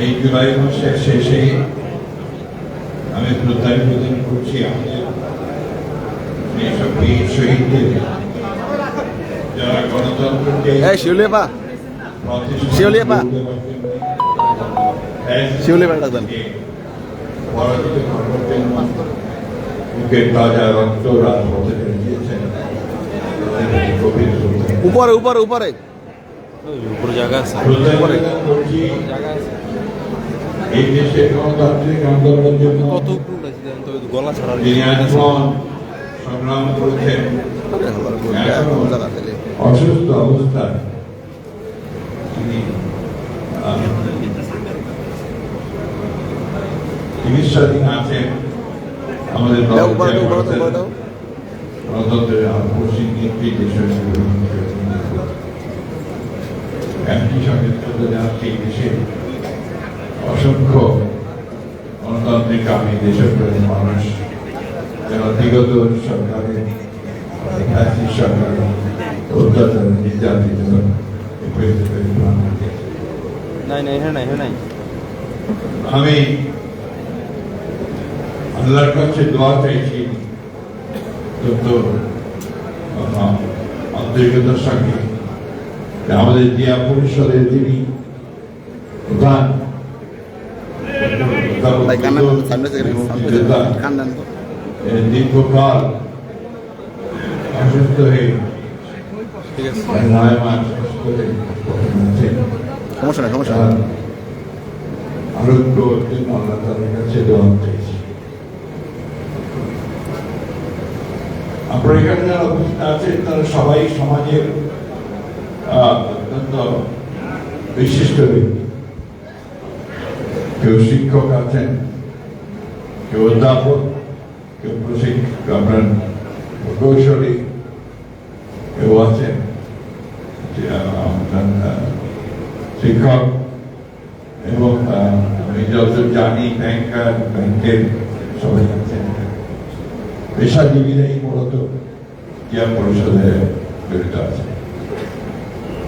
এই জুলাই মাসের শেষে আমি শ্রদ্ধা নিবেদন করছি আমাদের এইসব বীর শহীদদের যারা গণতন্ত্রকে। পরাজিত জন্য বুকের তাজা রক্ত রাজপথে দিয়েছেন শ্রদ্ধা। উপরে উপরে উপরে উপরে জায়গা আছে। শ্রদ্ধা নিবেদন করছি এই দেশের গণতান্ত্রিক আন্দোলনের জন্য। কত উপরে তো, গলা ছাড়া সংগ্রাম করেছেন অসুস্থ অবস্থায় চিকিৎসাধীন আছেন। আমাদের। গণতন্ত্রের আপসী নেত্রী দেশের একই সঙ্গে চলে যাচ্ছে এই দেশে অসংখ্য গণতান্ত্রিক আমি দেশপ্রেমী মানুষ যারা বিগত সরকারের ঐতিহাসিক সরকার অত্যাচার নির্যাতিত আমি আল্লাহর কাছে দোয়া চাইছি অত্যন্ত আন্তরিকতার সঙ্গে আমাদের জিয়া পরিষদের যিনি প্রধান দীর্ঘকাল অসুস্থ হয়ে। সমস্যা নেই সমস্যা আরোগ্য জন্য আল্লাহ তাদের কাছে দোয়া চাইছি। আপনার এখানে যারা উপস্থিত আছেন তারা সবাই সমাজের অত্যন্ত বিশিষ্ট কেউ শিক্ষক আছেন, কেউ অধ্যাপক, কেউ প্রশিক্ষক আপনার প্রকৌশলী কেউ আছেন। শিক্ষক এবং আমি যত জানি, ব্যাংকার, ব্যাংকের সবাই আছেন। পেশাজীবীরাই মূলত ক্রিয়া পরিষদে জড়িত আছে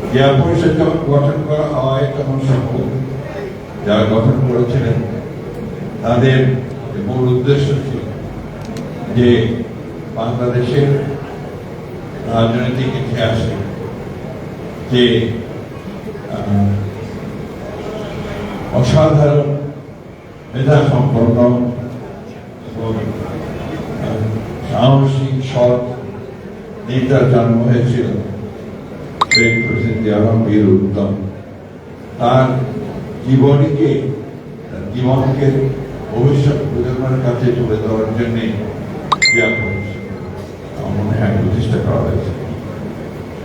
ক্রিয়া পরিষদ যখন গঠন করা হয় তখন সকল যারা গঠন করেছিলেন তাদের মূল উদ্দেশ্য ছিল যে বাংলাদেশের রাজনৈতিক ইতিহাসে যে অসাধারণ মেধা সম্পন্ন এবং আহ, সাহসী সৎ নেতার জন্ম হয়েছিল। প্রেসিডেন্ট আলমগীর উত্তম তার জীবনীকে জীবনকে ভবিষ্যৎ প্রজন্মের কাছে তুলে দেওয়ার জন্যে মনে হয় প্রতিষ্ঠা করা হয়েছে।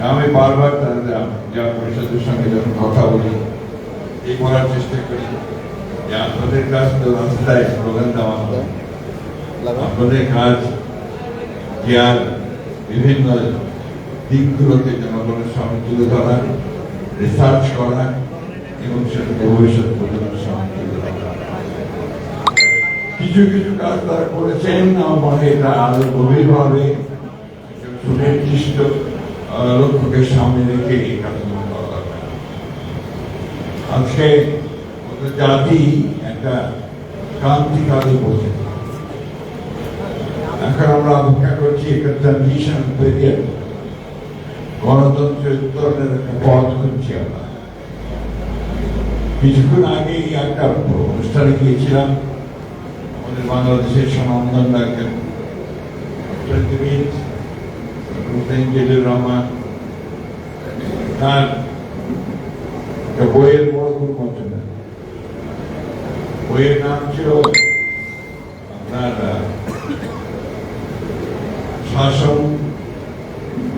আমি বারবার ক্রিয়া পরিষদের সঙ্গে যখন কথা বলি, এই করার চেষ্টা করি যে আপনাদের কাজ তো রাস্তায় স্লোগান দেওয়া আপনাদের কাজ ক্রিয়ার বিভিন্ন দিকগুলোকে জনগণের সামনে তুলে ধরা রিসার্চ করা এবং সেটাকে ভবিষ্যৎ প্রজন্মের সামনে তুলে কিছু কিছু কাজ তারা করেছেন, আমার এটা আরও গভীরভাবে সুনির্দিষ্ট লক্ষ্যকে সামনে রেখে এই কাজগুলো করা আজকে জাতি একটা ক্রান্তিকালে বসে এখন আমরা অপেক্ষা করছি, একটা ট্রানজিশন পিরিয়ড গণতন্ত্রের উত্তরণের একটা পথ খুঁজছি আমরা কিছুক্ষণ আগে একটা অনুষ্ঠানে গিয়েছিলাম আমাদের বাংলাদেশের সনাতন একজন রাজনীতিবিদ, হুসেন জিল্লুর রহমান তার একটা বইয়ের বড় উন্মোচন বইয়ের নাম ছিল আপনার আহ, শাসন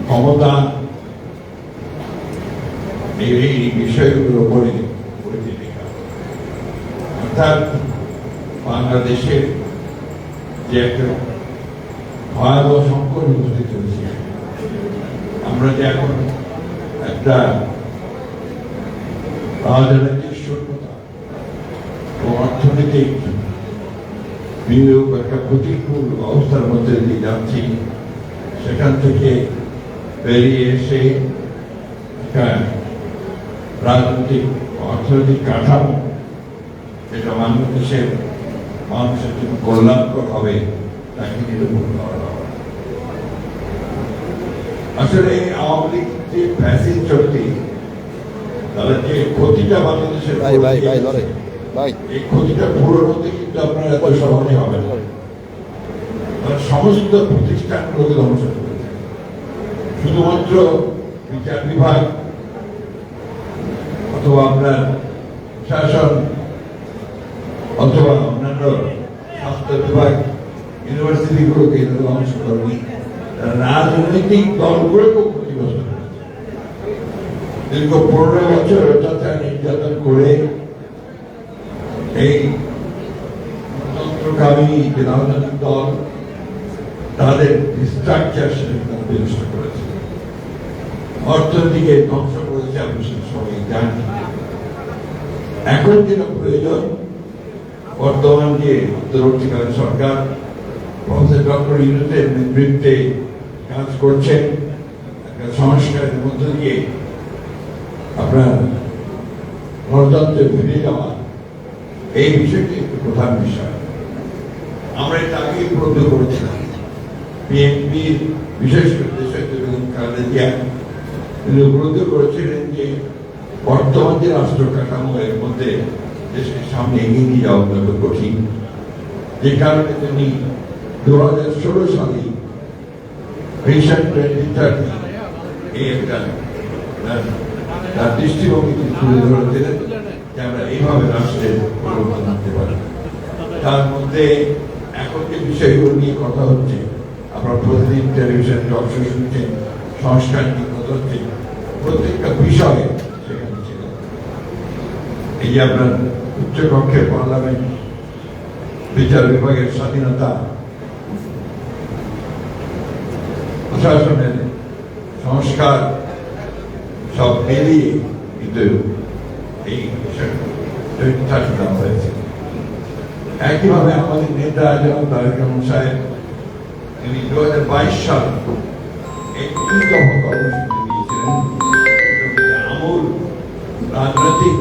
ক্ষমতা অর্থাৎ বাংলাদেশের যে একটা ভয়াবহ সংকট উপস্থিত হয়েছে। আমরা যে এখন একটা রাজনৈতিক শূন্যতা ও অর্থনৈতিক বিনিয়োগ একটা প্রতিকূল অবস্থার মধ্যে দিয়ে যাচ্ছি, সেখান থেকে বেরিয়ে এসে একটা রাজনৈতিক অর্থনৈতিক কাঠামো যেটা বাংলাদেশের মানুষের জন্য কল্যাণকর হবে তাকে নিরূপণ করা হবে। আসলে এই আওয়ামী লীগ যে ফ্যাসিড শক্তি তারা যে ক্ষতিটা বাংলাদেশের ভাই ভাই ভাই করেছে, লড়ে। ভাই। এই ক্ষতিটা পূরণ হতে কিন্তু আপনার এত সহজে হবে না। সমস্ত প্রতিষ্ঠানগুলোকে ধ্বংস করেছে শুধুমাত্র বিচার বিভাগ অথবা আপনার শাসন অথবা অন্যান্য স্বাস্থ্য বিভাগ ইউনিভার্সিটিগুলোকে এরা ধ্বংস করেনি রাজনৈতিক দলগুলোকেও ক্ষতিগ্রস্ত দীর্ঘ পনেরো বছর অত্যাচার নির্যাতন করে এই তন্ত্রকামী যে রাজনৈতিক দল তাদের স্ট্রাকচার সেটা তারা বিনষ্ট করেছে। অর্থনীতিকে ধ্বংস করেছে আপনি সবাই জানেন এখন যেটা প্রয়োজন বর্তমান যে অন্তর্বর্তীকালীন সরকার, প্রফেসর ডক্টর ইউনুসের নেতৃত্বে কাজ করছেন একটা সংস্কারের মধ্য দিয়ে আপনার গণতন্ত্রে ফিরে যাওয়া, এই বিষয়টি একটি প্রধান বিষয়। আমরা এটা আগে উপলব্ধি করেছিলাম। বিএনপির বিশেষ করে তিনি উপলব্ধি করেছিলেন যে বর্তমান যে রাষ্ট্র কাঠামো এর মধ্যে দেশকে সামনে এগিয়ে অত্যন্ত কঠিন। যে কারণে তিনি দু হাজার ষোলো সালে এইভাবে রাষ্ট্রের তার মধ্যে এখন যে বিষয়গুলো নিয়ে কথা হচ্ছে, আপনার প্রতিদিন টেলিভিশন টক শো শুনছেন, সংস্কার নিয়ে প্রত্যেকটা বিষয়ে এই যে আপনার উচ্চকক্ষের পার্লামেন্ট বিচার বিভাগের স্বাধীনতা প্রশাসনের সংস্কার সব মিলিয়ে কিন্তু এই বিষয়টা দেওয়া হয়েছে। একইভাবে আমাদের নেতা যেমন তারেক রহমান সাহেব, তিনি দু হাজার বাইশ সাল একটি দফা কর্মসূচি দিয়েছিলেন। আমূল রাজনৈতিক